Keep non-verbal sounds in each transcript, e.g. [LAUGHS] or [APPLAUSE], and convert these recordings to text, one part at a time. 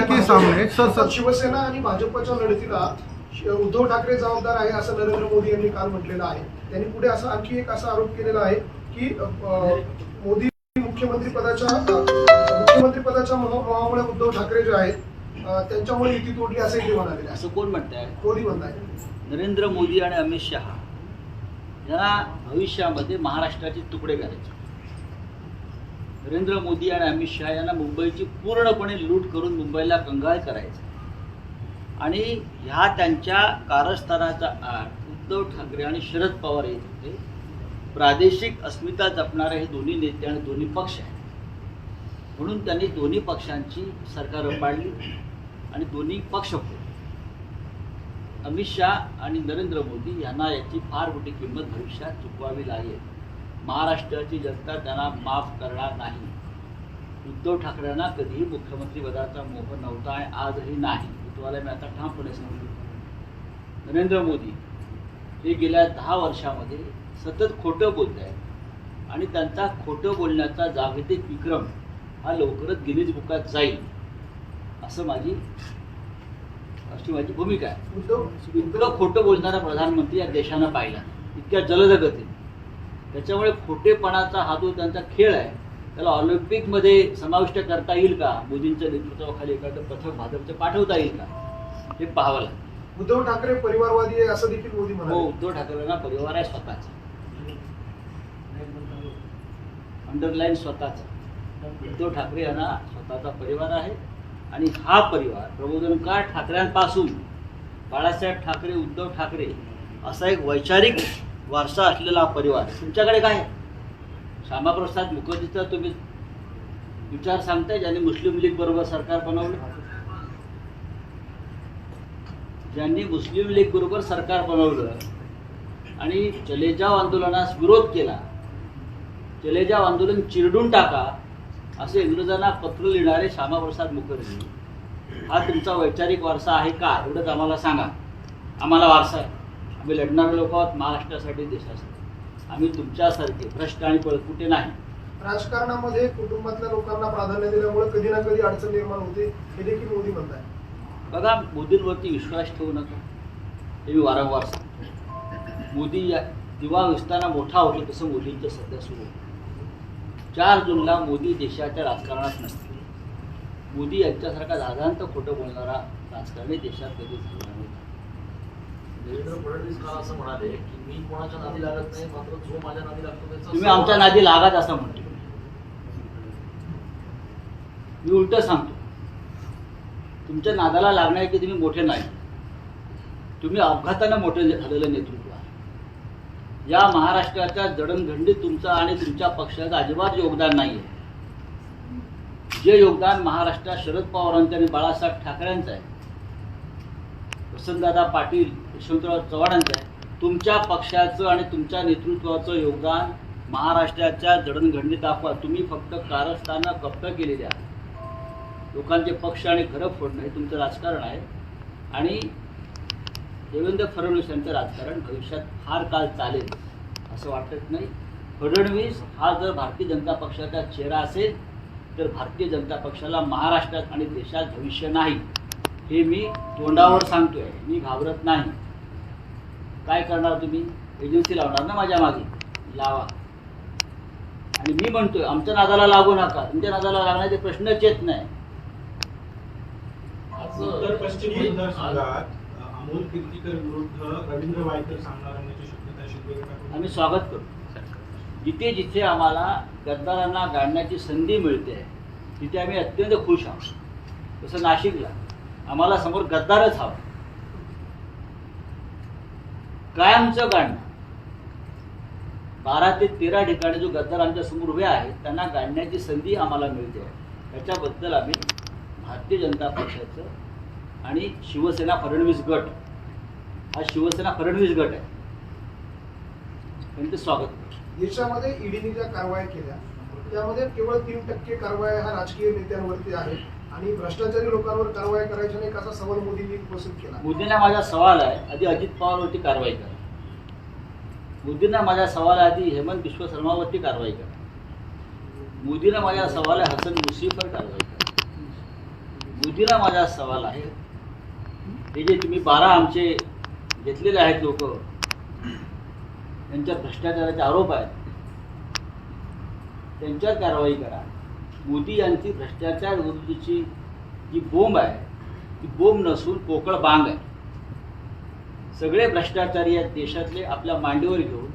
के सामने? Sir sir. Shiv Sena आणि भाजपच्या लढतीला उद्धव ठाकरे जबाबदार आहे असं नरेंद्र मोदी यांनी काल म्हटलेलं आहे. त्यांनी पुढे असा आणखी एक असा आरोप केलेला आहे की मोदी मुख्यमंत्री पदाच्या मुख्यमंत्री पदाच्या मोह- मोहामुळे उद्धव ठाकरे जे आहेत त्यांच्यामुळे युती तोडली असंही ते म्हणाले. असं कोण म्हणत आहे मोदी म्हणताय? नरेंद्र मोदी आणि अमित शहा. यांना भविष्यामध्ये महाराष्ट्राचे तुकडे करायचे. नरेंद्र मोदी आणि अमित शहा यांना मुंबईची पूर्णपणे लूट करून मुंबईला कंगाळ करायचं. आणि ह्या त्यांच्या कारस्थानाचा आड उद्धव ठाकरे आणि शरद पवार येत होते. प्रादेशिक अस्मिता जपणारे हे दोन्ही नेते आणि दोन्ही पक्ष आहेत. म्हणून त्यांनी दोन्ही पक्षांची सरकारं पाडली आणि दोन्ही पक्ष अमित शहा आणि नरेंद्र मोदी यांना याची फार मोठी किंमत भविष्यात चुकवावी लागेल. महाराष्ट्राची जनता त्यांना माफ करणार नाही. उद्धव ठाकरेंना कधीही मुख्यमंत्रीपदाचा मोह नव्हता आणि आजही नाही. तुम्हाला मी आता ठामपणे सांगतो नरेंद्र मोदी हे गेल्या दहा वर्षामध्ये सतत खोटं बोलत आहेत. आणि त्यांचा खोटं बोलण्याचा जागतिक विक्रम हा लवकरच गिनीज बुकात जाईल. असं माझी अशी माझी भूमिका आहे. उद्धव इतकं खोटं बोलणारा प्रधानमंत्री या देशानं पाहिला. इतक्या जलद गतीने त्याच्यामुळे खोटेपणाचा हा जो त्यांचा खेळ आहे त्याला ऑलिम्पिकमध्ये समाविष्ट करता येईल का? मोदींच्या नेतृत्वाखाली एखादं पथक भाजपचं पाठवता येईल का? हे पाहावं लागेल. उद्धव ठाकरे परिवारवादी आहे असं देखील मोदी हो म्हणाले उद्धव ठाकरेंना परिवार आहे स्वतःचा. अंडरलाईन स्वतःचा. उद्धव ठाकरे यांना स्वतःचा परिवार आहे आणि हा परिवार प्रबोधनकार ठाकरेंपासून बाळासाहेब ठाकरे उद्धव ठाकरे असा एक वैचारिक वारसा असलेला परिवार. तुमच्याकडे काय? आहे? श्यामाप्रसाद मुखर्जीचा तुम्ही विचार सांगताय ज्यांनी मुस्लिम लीग बरोबर सरकार बनवलं? ज्यांनी मुस्लिम लीग बरोबर सरकार बनवलं आणि चलेजाव आंदोलनास विरोध केला चलेजाव आंदोलन चिरडून टाका असे इंग्रजांना पत्र लिहिणारे श्यामाप्रसाद मुखर्जी. हा तुमचा वैचारिक वारसा आहे का? एवढंच आम्हाला सांगा. आम्हाला वारसा आहे. आम्ही लढणारे लोक आहोत महाराष्ट्रासाठी देशासाठी. आम्ही तुमच्यासारखे भ्रष्ट आणि पळकुटे नाही. राजकारणामध्ये कुटुंबातल्या लोकांना प्राधान्य दिल्यामुळे कधी ना कधी अडचण निर्माण होते हे देखील मोदी म्हणताय बघा मोदींवरती विश्वास ठेवू नका. हे मी वारंवार सांगतो. मोदी या दिवा विस्तारा मोठा होतो तसं मोदींचं सध्या सुरू आहे. चार जूनला मोदी देशाच्या राजकारणात नसतील. मोदी यांच्यासारखा दादांत खोटं बोलणारा राजकारणी देशात कधी झाला नाही. देवेंद्र फडणवीस काल असं म्हणाले? की मी कोणाच्या नादी लागत नाही मात्र जो माझ्या नादी लागतो त्याचा तुम्ही आमच्या नादी लागाच असं म्हणतो. मी उलट सांगतो. तुमच्या नादाला लागणार की तुम्ही मोठे नाही. तुम्ही अपघातानं मोठे झालेलं नेतृत्व आहे. या महाराष्ट्राच्या जडणघडणीत तुमचं आणि तुमच्या पक्षाचं अजिबात योगदान नाही आहे जे योगदान महाराष्ट्रात शरद पवारांचं आणि बाळासाहेब ठाकरेंचं आहे वसंतदादा पाटील यशवंतराव चव्हाणांचं आहे. तुमच्या पक्षाचं आणि तुमच्या नेतृत्वाचं योगदान महाराष्ट्राच्या जडणघडणीत दाखवा. तुम्ही फक्त कारस्थानं कप्प केलेले आहात लोकांचे पक्ष आणि घरं फोडणं हे तुमचं राजकारण आहे. आणि देवेंद्र फडणवीस यांचं राजकारण भविष्यात फार काळ चालेल असं वाटत नाही. फडणवीस हा जर भारतीय जनता पक्षाचा चेहरा असेल तर भारतीय जनता पक्षाला महाराष्ट्रात आणि देशात भविष्य नाही. हे मी तोंडावर सांगतोय. मी घाबरत नाही. काय करणार तुम्ही? एजन्सी लावणार ना माझ्या मागे? लावा. आणि मी म्हणतोय आमच्या नादाला लागू नका. तुमच्या नादाला लागण्याचे प्रश्नच येत नाही. उत्तर पश्चिम आज- मतदारसंघात अमोल कीर्तीकर विरुद्ध रवींद्र वायकर सामना रंगण्याची शक्यता आहे. शिंदे गटाकडून. आम्ही स्वागत करतो. जिथे जिथे आम्हाला गद्दारांना गाडण्याची संधी मिळते तिथे आम्ही अत्यंत खुश आहोत. तसं नाशिकला. आम्हाला समोर गद्दारच हवा. कायमचं गाणं? बारा ते तेरा ठिकाणी जो गद्दार आमच्यासमोर उभे आहेत त्यांना गाडण्याची संधी आम्हाला मिळते. त्याच्याबद्दल आम्ही भारतीय जनता पक्षाचं आणि शिवसेना फडणवीस गट हा शिवसेना फडणवीस गट आहे. त्यांचं स्वागत याच्यामध्ये देशामध्ये ईडीने ज्या कारवाया केल्या त्यामध्ये केवळ तीन टक्के कारवाया हा राजकीय नेत्यांवरती आहे आणि भ्रष्टाचारी लोकांवर कारवाई करायच्या नाही असा सवाल मोदींनी उपस्थित केला? मोदींना माझा सवाल आहे आधी अजित पवारवरती कारवाई करा. मोदींना माझा सवाल आहे आधी हेमंत विश्व शर्मावरती कारवाई करा. मोदींना माझा सवाल आहे हसन मुशीफवर कारवाई करा. मोदीला माझा सवाल आहे हे जे तुम्ही बारा आमचे घेतलेले आहेत लोक त्यांच्यावर भ्रष्टाचाराचे आरोप आहेत त्यांच्यावर कारवाई करा. मोदी यांची भ्रष्टाचार विरुद्धची जी बोंब आहे ती बोंब नसून पोकळ बांग आहे. सगळे भ्रष्टाचारी या देशातले आपल्या मांडीवर घेऊन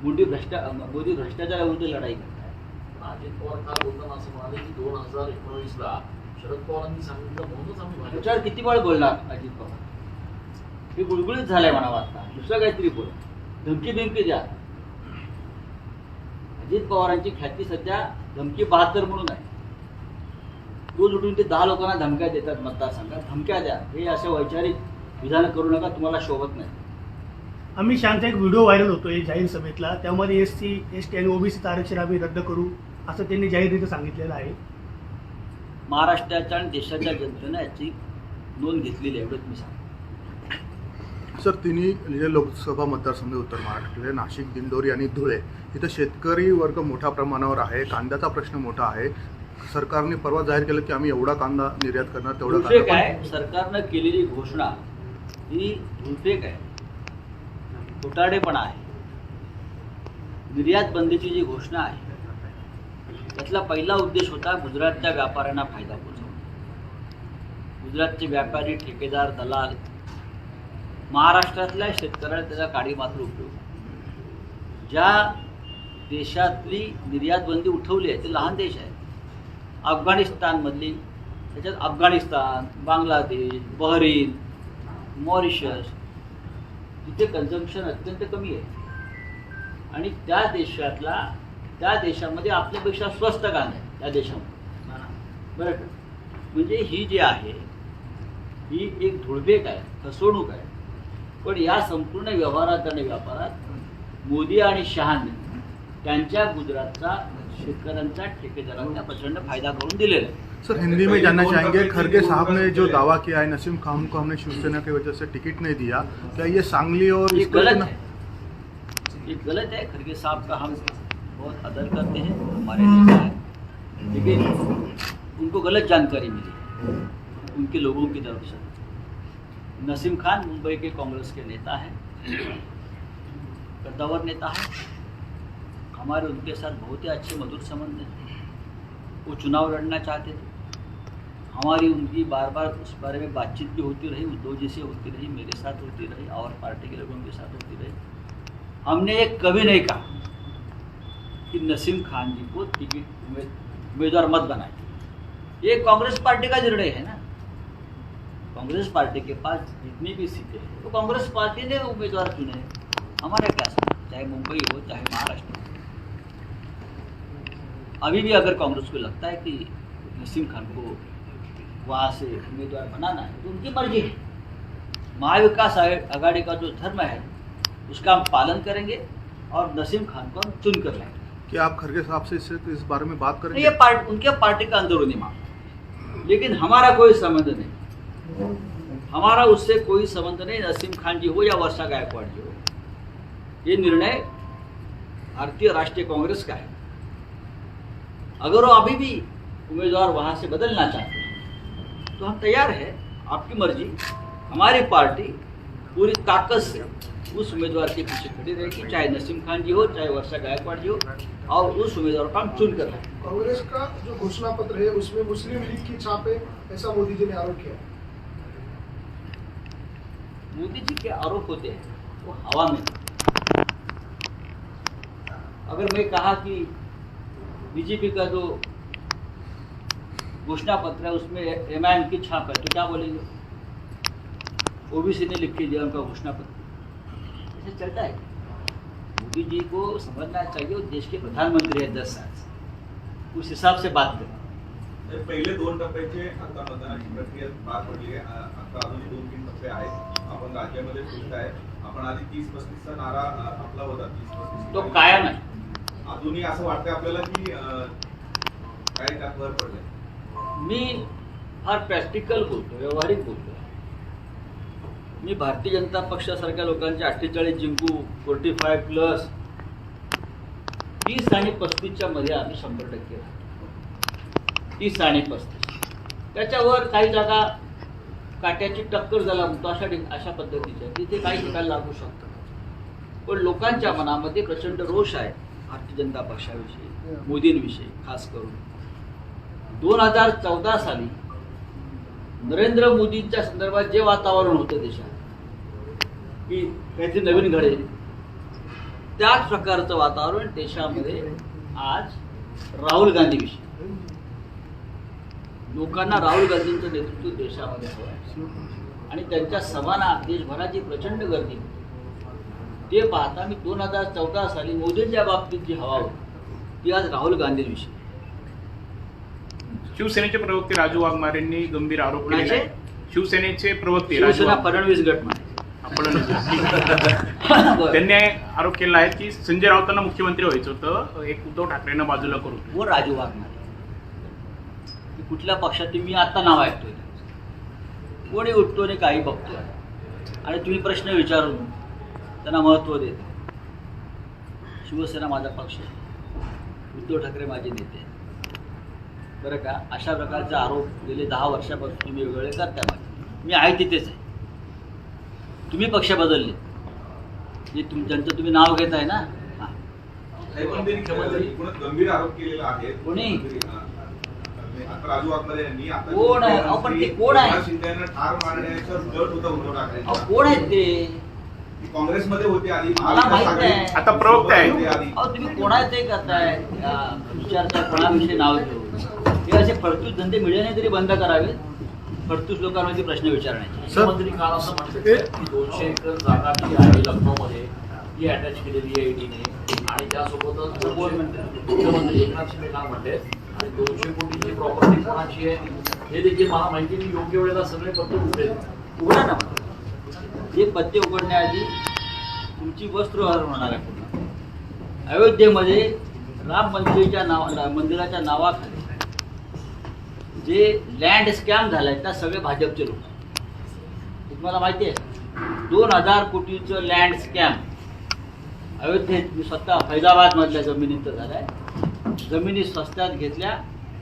मोदी भ्रष्टा मोदी भ्रष्टाचाराविरुद्ध लढाई करतात अजित पवार काल बोलताना असं म्हणाले की दोन हजार एकोणवीस ला शरद पवारांनी सांगितलं म्हणूनच आम्ही किती वेळ बोलणार अजित पवार? हे गुळगुळीत झालंय म्हणावं आता दुसरं काहीतरी बोल. धमकी बिमकी द्या. अजित पवारांची ख्याती सध्या धमकी बहात्तर म्हणून आहे. रोज उठून ते दहा लोकांना धमक्या देतात मतदारसंघात धमक्या द्या. हे असे वैचारिक विधान करू नका तुम्हाला शोभत नाही. अमित शहाचा एक व्हिडिओ व्हायरल होतोय जाहीर सभेतला. त्यामध्ये एस सी एस टी आणि ओबीसीचं आरक्षण आम्ही रद्द करू असं त्यांनी जाहीररित्या सांगितलेलं आहे. महाराष्ट्राच्या आणि देशाच्या जनतेनं याची नोंद घेतलेली आहे एवढंच मी सांगतो. सर तिन्ही जे लोकसभा मतदारसंघ उत्तर महाराष्ट्रातले नाशिक दिंडोरी आणि धुळे इथं शेतकरी वर्ग मोठ्या प्रमाणावर आहे कांद्याचा प्रश्न मोठा आहे. सरकारने परवा जाहीर केलं की आम्ही एवढा कांदा निर्यात करणार तेवढा कांदा आहे. सरकारनं केलेली घोषणा ही धुळफेक आहे. खोटाडेपणा आहे. निर्यात बंदीची जी घोषणा आहे त्यातला पहिला उद्देश होता गुजरातच्या व्यापाऱ्यांना फायदा पोचवणं गुजरातचे व्यापारी ठेकेदार दलाल महाराष्ट्रातल्या शेतकऱ्याला त्याचा काडी मात्र उपयोग. ज्या देशातली निर्यातबंदी उठवली आहे ते लहान देश आहे. अफगाणिस्तानमधली त्याच्यात अफगाणिस्तान बांगलादेश बहरीन मॉरिशस तिथे कन्झम्पशन अत्यंत कमी आहे. आणि त्या देशातला त्या देशामध्ये आपल्यापेक्षा स्वस्त कांदा आहे त्या देशामध्ये. बरं म्हणजे ही जी आहे ही एक धुळबेक आहे फसवणूक आहे. पण या संपूर्ण व्यवहारात आणि व्यापारात मोदी आणि शहाने त्यांच्या गुजरातचा शेतकऱ्यांचा ठेकेदारांना प्रचंड फायदा करून दिलेला आहे. सर हिंदी में जानना चाहेंगे खरगे साहब ने जो दावा किया है नसीम खान को हमने शिवसेना की वजह से टिकट नहीं दिया क्या ये सांगली और ये गलत है। ये गलत है। खड़गे साहब का हम बहुत आदर करते हैं हमारे नेता हैं। लेकिन उनको गलत जानकारी मिली उनके लोगों की तरफ से। नसीम खान मुंबई के कांग्रेस के नेता हैं। कद्दावर नेता हैं। हमारे उनके साथ बहुत ही अच्छे मधुर संबंध हैं। वो चुनाव लड़ना चाहते थे। हमारी उनकी बार बार उस बारे में बातचीत भी होती रही उद्धव जी से होती रही, मेरे साथ होती रही, और पार्टी के लोगों के साथ होती रही। हमने ये कभी नहीं कहा कि नसीम खान जी को टिकट उम्मीदवार मत बनाए। ये कांग्रेस पार्टी का निर्णय है ना? कांग्रेस पार्टी के पास जितनी भी सीटें हैं तो कांग्रेस पार्टी ने उम्मीदवार चुने हमारा क्या चाहे मुंबई हो चाहे महाराष्ट्र हो। अभी भी अगर कांग्रेस को लगता है कि नसीम खान को वहाँ से उम्मीदवार बनाना है तो उनकी मर्ज़ी है। महाविकास आघा- आघाड़ी का जो धर्म है उसका हम पालन करेंगे और नसीम खान को हम चुन कर लाएँगे। क्या आप खरगे साहब से इससे इस बारे में बात तो ये पार्ट उनके पार्टी का अंदरूनी मामला। लेकिन हमारा कोई संबंध नहीं। हमारा उससे कोई संबंध नहीं, नसीम खान जी हो या वर्षा गायकवाड़ जी हो। ये निर्णय भारतीय राष्ट्रीय कांग्रेस का है। अगर वो अभी भी उम्मीदवार वहाँ से बदलना चाहते हैं तो हम तैयार हैं। आपकी मर्ज़ी। हमारी पार्टी पूरी ताकत से उस उम्मीदवार के पीछे खड़ी रहेगी, चाहे नसीम खान जी हो, चाहे वर्षा गायकवाड़ जी हो, और उस उम्मीदवार को हम चुन कर कांग्रेस का जो घोषणा पत्र है, उसमें मुस्लिम लीग की छापे, ऐसा मोदी जी ने आरोप किया। मोदी जी के आरोप होते हैं, वो हवा में अगर मैं कहा कि बीजेपी का जो घोषणा पत्र है, उसमें एम की छाप है तो क्या बोलेंगे? ओबीसी ने लिख के दिया उनका घोषणा पत्र। ऐसे चलता है। मोदी जी को समझना चाहिए, वो देश के प्रधानमंत्री है दस साल से। उस हिसाब से बात करें। पहिले दोन टप्प्याचे आता मतदानाची प्रक्रिया पार पडली आहे. आता अजूनही दोन तीन टप्पे आहेत. आपण राज्यामध्ये फिरत आहे. आपण आधी तीस पस्तीसचा नारा आपला होता तीस पस्तीस. तो कायम आहे. अजूनही असं वाटतंय आपल्याला की काय त्यात भर पडलाय? मी फार प्रॅक्टिकल बोलतो व्यावहारिक बोलतो मी भारतीय जनता पक्षासारख्या लोकांचे अठ्ठेचाळीस जिंकू फोर्टी फाय प्लस तीस आणि पस्तीसच्या मध्ये आम्ही शंभर टक्के राहतो. तीस आणि पस्तीस. त्याच्यावर काही जागा काट्याची टक्कर झाला म्हणतो अशा अशा पद्धतीच्या. तिथे काही ठिकाणी लागू शकतं. पण लोकांच्या मनामध्ये प्रचंड रोष आहे भारतीय जनता पक्षाविषयी मोदींविषयी खास करून. दोन हजार चौदा साली नरेंद्र मोदींच्या संदर्भात जे वातावरण होतं देशात की काहीतरी नवीन घडेल त्याच प्रकारचं वातावरण देशामध्ये आज राहुल गांधीविषयी. लोकांना राहुल गांधींचं नेतृत्व देशामध्ये हवं आणि त्यांच्या सभांना देशभराची प्रचंड गर्दी. ते पाहता मी दोन हजार चौदा साली मोदींच्या बाबतीत जी हवा होती ती आज राहुल गांधींविषयी. शिवसेनेचे प्रवक्ते राजू वाघमारेंनी गंभीर आरोप केले कोणाचे? शिवसेनेचे प्रवक्ते राजू शिवसेना वाघ- फडणवीस गट. [LAUGHS] त्यांनी आरोप केला आहे की संजय राऊतांना मुख्यमंत्री व्हायचं होतं. एक उद्धव ठाकरेंना बाजूला करून. व राजू वाघमारे. कुठल्या पक्षात मी आता नाव ऐकतोय. कोणी उठतो आणि काही बघतोय. आणि तुम्ही प्रश्न विचारून त्यांना महत्त्व देत. शिवसेना माझा पक्ष आहे. उद्धव ठाकरे माझे नेते बरं का? अशा प्रकारचे आरोप गेले दहा वर्षापासून तुम्ही वेगवेगळे करताय माझे मी आहे तिथेच आहे. तुम्ही पक्ष बदलले. जे तुम ज्यांचं तुम्ही नाव घेत आहे ना? हां. कोणी? आता राजू वाघमारे यांनी आता कोण आहे? अहो, पण ते कोण आहे? एकनाथ शिंदे यांना ठार मारण्याचा गट होता उद्धव अहो, ठाकरे कोण आहेत ते काँग्रेसमध्ये होते आधी मला माहीत महाविकास नाही. आता प्रवक्ते आहे. होते आधी. अहो तुम्ही कोणाचं ते करताय विचारताय कोणाविषयी नाव घेऊन हे असे फडतूस धंदे मिळणे तरी बंद करावे फडतूस लोकांमध्ये प्रश्न विचारण्याचे मुख्यमंत्री काल असं म्हणले की दोनशे एकर जागा जी आहे लखनौमध्ये ती अटॅच केलेली आहे ईडीने आणि त्यासोबतच म्हणते? मुख्यमंत्री एकनाथ शिंदे काल म्हणले आणि दोनशे कोटीची प्रॉपर्टी कोणाची आहे हे देखील मला माहिती मी योग्य वेळेला सगळे पत्र उघडेल. उघडा ना हे पत्ते उघडण्याआधी तुमची वस्त्र होणार आहे पुन्हा अयोध्येमध्ये राम मंदिराच्या नावा मंदिराच्या नावाखाली जे लँड स्कॅम झालाय त्या सगळे भाजपचे लोक आहेत. तुम्हाला माहिती आहे? दोन हजार कोटीचं लँड स्कॅम अयोध्येत मी स्वतः फैजाबादमधल्या जमिनीत झालं आहे जमिनी स्वस्तात घेतल्या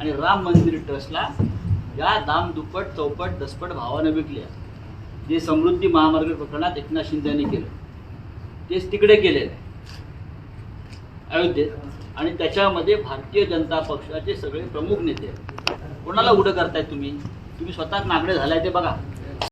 आणि राम मंदिर ट्रस्टला या दाम दुप्पट चौपट दसपट भावानं विकल्या. जे समृद्धी महामार्ग प्रकरणात एकनाथ शिंदेने केलं. तेच तिकडे केलेलं आहे. अयोध्येत. आणि त्याच्यामध्ये भारतीय जनता पक्षाचे सगळे प्रमुख नेते आहेत. कोणाला उडं करताय तुम्ही? तुम्ही स्वतःच नागडे झालाय ते बघा.